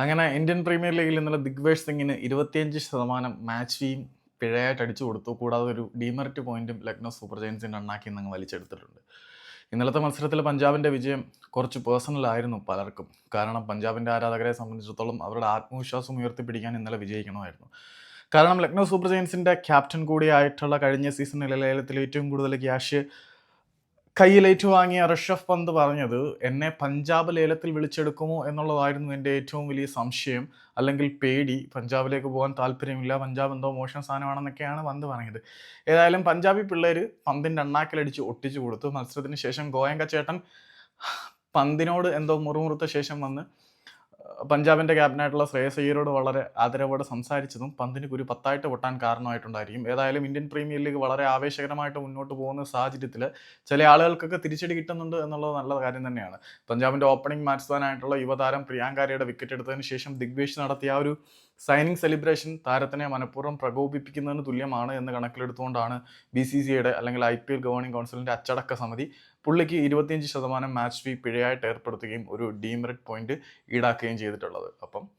അങ്ങനെ Indian premier ലീഗിൽ ഇന്നലെ ദിഗ്വേഷ് സിംഗിന് ഇരുപത്തിയഞ്ച് ശതമാനം മാച്ച് ഫീയും പിഴയായിട്ട് അടിച്ചു കൊടുത്തു. കൂടാതെ ഒരു ഡിമെറിറ്റ് പോയിന്റും ലക്നൗ സൂപ്പർ ജയൻസിന് അണ്ണാക്കി നിന്ന് വലിച്ചെടുത്തിട്ടുണ്ട്. ഇന്നലത്തെ മത്സരത്തിൽ പഞ്ചാബിന്റെ വിജയം കുറച്ച് പേഴ്സണൽ ആയിരുന്നു പലർക്കും. കാരണം പഞ്ചാബിന്റെ ആരാധകരെ സംബന്ധിച്ചിടത്തോളം അവരുടെ ആത്മവിശ്വാസം ഉയർത്തിപ്പിടിക്കാൻ ഇന്നലെ വിജയിക്കണമായിരുന്നു. കാരണം ലക്നൗ സൂപ്പർ ജയൻസിന്റെ ക്യാപ്റ്റൻ കൂടിയായിട്ടുള്ള കഴിഞ്ഞ സീസണിലെ ലേലത്തിൽ ഏറ്റവും കൂടുതൽ ക്യാഷ് കയ്യിലേറ്റു വാങ്ങിയ ഋഷഭ് പന്ത് പറഞ്ഞത് എന്നെ പഞ്ചാബ് ലേലത്തിൽ വിളിച്ചെടുക്കുമോ എന്നുള്ളതായിരുന്നു എന്റെ ഏറ്റവും വലിയ സംശയം. അല്ലെങ്കിൽ പേടി പഞ്ചാബിലേക്ക് പോകാൻ താല്പര്യമില്ല പഞ്ചാബ് എന്തോ മോശം സാധനമാണെന്നൊക്കെയാണ് പന്ത് പറഞ്ഞത്. ഏതായാലും പഞ്ചാബി പിള്ളേർ പന്തിന്റെ അണ്ണാക്കിലടിച്ച് ഒട്ടിച്ചു കൊടുത്തു. മത്സരത്തിന് ശേഷം ഗോയങ്ക ചേട്ടൻ പന്തിനോട് എന്തോ മുറുമുറുത്ത ശേഷം വന്ന് പഞ്ചാബിന്റെ ക്യാപ്റ്റനായിട്ടുള്ള ശ്രേയസ് അയ്യരോട് വളരെ ആദരവോടെ സംസാരിച്ചതും പന്തിന് കുരു പത്തായിട്ട് പൊട്ടാൻ കാരണമായിട്ടുണ്ടായിരിക്കും. ഏതായാലും ഇന്ത്യൻ പ്രീമിയർ ലീഗ് വളരെ ആവേശകരമായിട്ട് മുന്നോട്ട് പോകുന്ന സാഹചര്യത്തിൽ ചില ആളുകൾക്കൊക്കെ തിരിച്ചടി കിട്ടുന്നുണ്ട് എന്നുള്ളത് നല്ല കാര്യം തന്നെയാണ്. പഞ്ചാബിന്റെ ഓപ്പണിംഗ് ബാറ്റ്സ്മാനായിട്ടുള്ള യുവതാരം പ്രിയാങ്കാരയുടെ വിക്കറ്റ് എടുത്തതിന് ശേഷം ദിഗ്വേഷ് നടത്തിയ ആ ഒരു സൈനിങ് സെലിബ്രേഷൻ താരത്തിനെ മനഃപൂർവം പ്രകോപിപ്പിക്കുന്നതിന് തുല്യമാണ് എന്ന് കണക്കിലെടുത്തുകൊണ്ടാണ് ബി സി സി ഐയുടെ അല്ലെങ്കിൽ ഐ പി എൽ ഗവേണിംഗ് കൗൺസിലിന്റെ അച്ചടക്ക സമിതി പുള്ളിക്ക് ഇരുപത്തിയഞ്ച് ശതമാനം മാച്ച് ഫീ പിഴയായിട്ട് ഏർപ്പെടുത്തുകയും ഒരു ഡീമെറിറ്റ് പോയിന്റ് ഈടാക്കുകയും ചെയ്തിട്ടുള്ളത്. അപ്പം